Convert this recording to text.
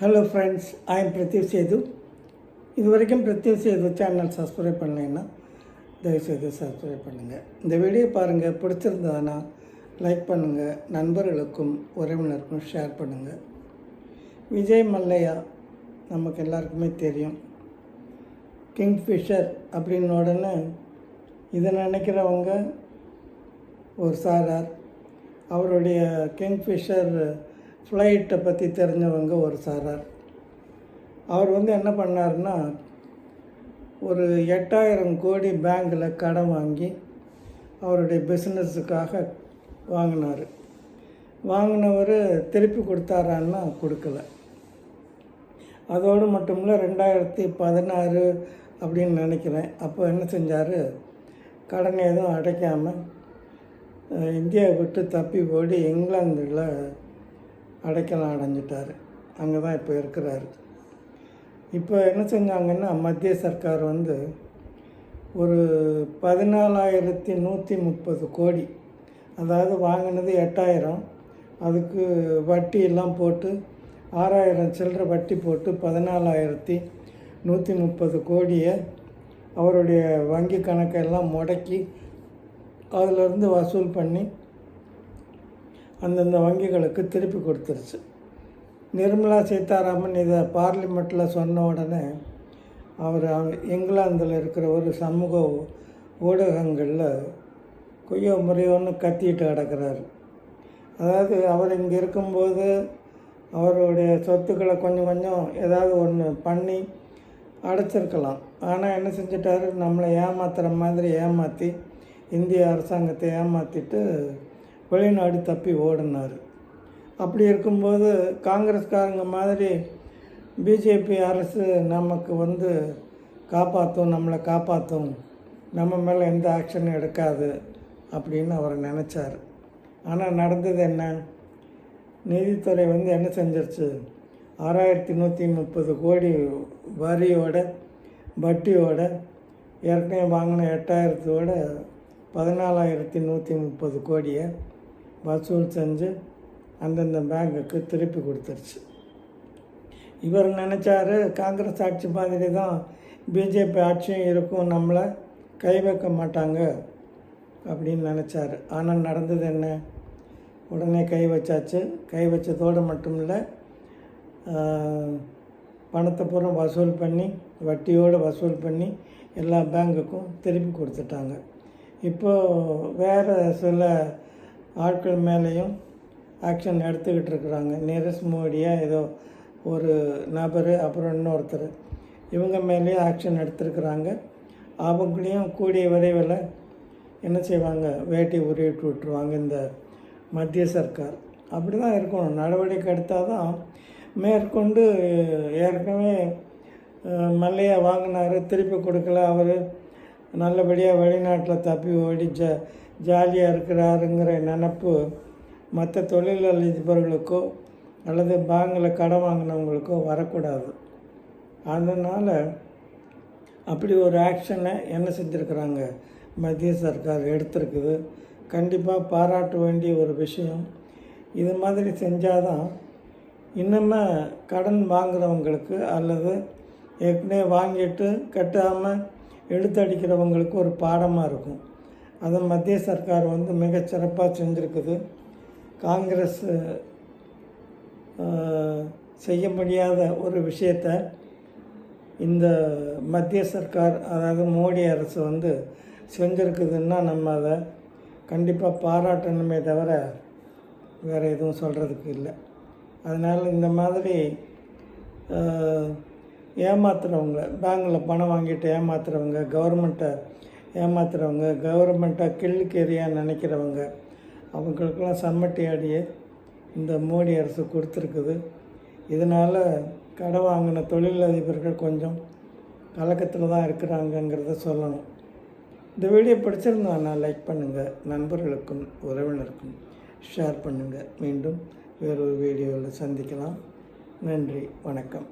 Hello friends I am Pradeep Sethu இது வரைக்கும் Pradeep Setu channel subscribe பண்ணலைன்னா தயவுசெய்து சப்ஸ்கிரைப் பண்ணுங்கள் இந்த வீடியோ பாருங்கள் பிடிச்சிருந்ததுன்னா லைக் பண்ணுங்கள் நண்பர்களுக்கும் உறவினருக்கும் ஷேர் பண்ணுங்கள் விஜய் மல்லையா நமக்கு எல்லாருக்குமே தெரியும். கிங்ஃபிஷர் அப்படின்னு உடனே இதை நினைக்கிறவங்க ஒரு சாரார் அவருடைய கிங்ஃபிஷர் ஃப்ளைட்டை பற்றி தெரிஞ்சவங்க ஒரு சாரார். அவர் வந்து என்ன பண்ணாருன்னா ஒரு எட்டாயிரம் கோடி பேங்கில் கடன் வாங்கி அவருடைய பிஸ்னஸுக்காக வாங்கினார். வாங்கினவர் திருப்பி கொடுத்தாரான்னா கொடுக்கல. அதோடு மட்டும் இல்லை ரெண்டாயிரத்தி பதினாறு அப்படின்னு நினைக்கிறேன். அப்போ என்ன செஞ்சார்? கடன் எதுவும் அடைக்காமல் இந்தியாவை விட்டு தப்பி ஓடி இங்கிலாந்தில் அடைக்கலம் அடைஞ்சிட்டார். அங்கே தான் இப்போ இருக்கிறாரு. இப்போ என்ன செஞ்சாங்கன்னா மத்திய சர்க்கார் வந்து ஒரு பதினாலாயிரத்தி நூற்றி முப்பது கோடி அதாவது வாங்கினது எட்டாயிரம் அதுக்கு வட்டி எல்லாம் போட்டு ஆறாயிரம் சில்லற வட்டி போட்டு பதினாலாயிரத்தி நூற்றி முப்பது கோடியை அவருடைய வங்கி கணக்கெல்லாம் முடக்கி அதிலிருந்து வசூல் பண்ணி அந்தந்த வங்கிகளுக்கு திருப்பி கொடுத்துருச்சு. நிர்மலா சீதாராமன் இதை பார்லிமெண்ட்டில் சொன்ன உடனே அவர் இங்கிலாந்தில் இருக்கிற ஒரு சமூக ஊடகங்களில் கொய்யோ முறையோன்னு கத்திட்டு கிடக்கிறார். அதாவது அவர் இங்கே இருக்கும்போது அவருடைய சொத்துக்களை கொஞ்சம் கொஞ்சம் ஏதாவது ஒன்று பண்ணி அடைச்சிருக்கலாம். ஆனால் என்ன செஞ்சிட்டாரு? நம்மளை ஏமாத்துகிற மாதிரி ஏமாற்றி இந்திய அரசாங்கத்தை ஏமாற்றிட்டு வெளிநாடு தப்பி ஓடினார். அப்படி இருக்கும்போது காங்கிரஸ்காரங்க மாதிரி பிஜேபி அரசு நமக்கு வந்து காப்பாற்றும் நம்மளை காப்பாற்றும் நம்ம மேலே எந்த ஆக்ஷனும் எடுக்காது அப்படின்னு அவர் நினச்சார். ஆனால் நடந்தது என்ன? நீதித்துறை வந்து என்ன செஞ்சிருச்சு? ஆறாயிரத்தி நூற்றி முப்பது கோடி வரியோட வட்டியோட ஏற்கனவே வாங்கின எட்டாயிரத்தோட பதினாலாயிரத்தி நூற்றி முப்பது கோடியை வசூல் செஞ்சு அந்தந்த பேங்குக்கு திருப்பி கொடுத்துருச்சு. இவர் நினச்சாரு காங்கிரஸ் ஆட்சி மாதிரி தான் பிஜேபி ஆட்சியும் இருக்கும் நம்மளை கை வைக்க மாட்டாங்க அப்படின்னு நினச்சாரு. ஆனால் நடந்தது என்ன? உடனே கை வச்சாச்சு. கை வச்சதோடு மட்டும் இல்லை பணத்தை பூரா வசூல் பண்ணி வட்டியோடு வசூல் பண்ணி எல்லா பேங்குக்கும் திருப்பி கொடுத்துட்டாங்க. இப்போது வேறு சில ஆட்கள் மேலேயும் ஆக்ஷன் எடுத்துக்கிட்டு இருக்கிறாங்க. நீரஸ் மோடியாக ஏதோ ஒரு நபர் அப்புறம் இன்னொருத்தர். இவங்க மேலேயும் ஆக்ஷன் எடுத்திருக்கிறாங்க. அவங்களையும் கூடிய விரைவில் என்ன செய்வாங்க? வேட்டி உருவிட்டு விட்டுருவாங்க இந்த மத்திய சர்க்கார். அப்படி தான் இருக்கணும். நடவடிக்கை எடுத்தால் தான் மேற்கொண்டு ஏற்கனவே மல்லையை வாங்கினார் வாங்கினாரு திருப்பி கொடுக்கல. அவர் நல்லபடியாக வெளிநாட்டில் தப்பி ஓடி ஜ ஜாலியாக இருக்கிறாருங்கிற நினப்பு மற்ற தொழிலதிபர்களுக்கோ அல்லது பேங்கில் கடன் வாங்கினவங்களுக்கோ வரக்கூடாது. அதனால் அப்படி ஒரு ஆக்ஷனை என்ன செஞ்சுருக்குறாங்க? மத்திய சர்க்கார் எடுத்திருக்குது. கண்டிப்பாக பாராட்ட வேண்டிய ஒரு விஷயம். இது மாதிரி செஞ்சால் தான் இன்னுமே கடன் வாங்குகிறவங்களுக்கு அல்லது ஏற்கனவே வாங்கிட்டு கட்டாமல் இழுத்தடிக்கிறவங்களுக்கு ஒரு பாடமாக இருக்கும். அதை மத்திய சர்க்கார் வந்து மிகச்சிறப்பாக செஞ்சுருக்குது. காங்கிரஸ் செய்ய முடியாத ஒரு விஷயத்தை இந்த மத்திய சர்க்கார் அதாவது மோடி அரசு வந்து செஞ்சுருக்குதுன்னா நம்ம அதை கண்டிப்பாக பாராட்டணுமே தவிர வேறு எதுவும் சொல்கிறதுக்கு இல்லை. அதனால் இந்த மாதிரி ஏமாத்துகிறவங்க ஏமாத்துறவங்க பேங்கில் பணம் வாங்கிட்டு ஏமாத்துறவங்க கவர்மெண்ட்டை ஏமாத்துறவங்க கவர்மெண்ட்டை கிள்ளுக்கேரியாக நினைக்கிறவங்க அவங்களுக்கெல்லாம் சம்மட்டி அடியே இந்த மோடி அரசு கொடுத்துருக்குது. இதனால் கடை வாங்கின தொழிலதிபர்கள் கொஞ்சம் கலக்கத்தில் தான் இருக்கிறாங்கங்கிறத சொல்லணும். இந்த வீடியோ பிடிச்சிருந்தா லைக் பண்ணுங்கள் நண்பர்களுக்கும் உறவினருக்கும் ஷேர் பண்ணுங்கள் மீண்டும் வேறொரு வீடியோவில் சந்திக்கலாம். நன்றி வணக்கம்.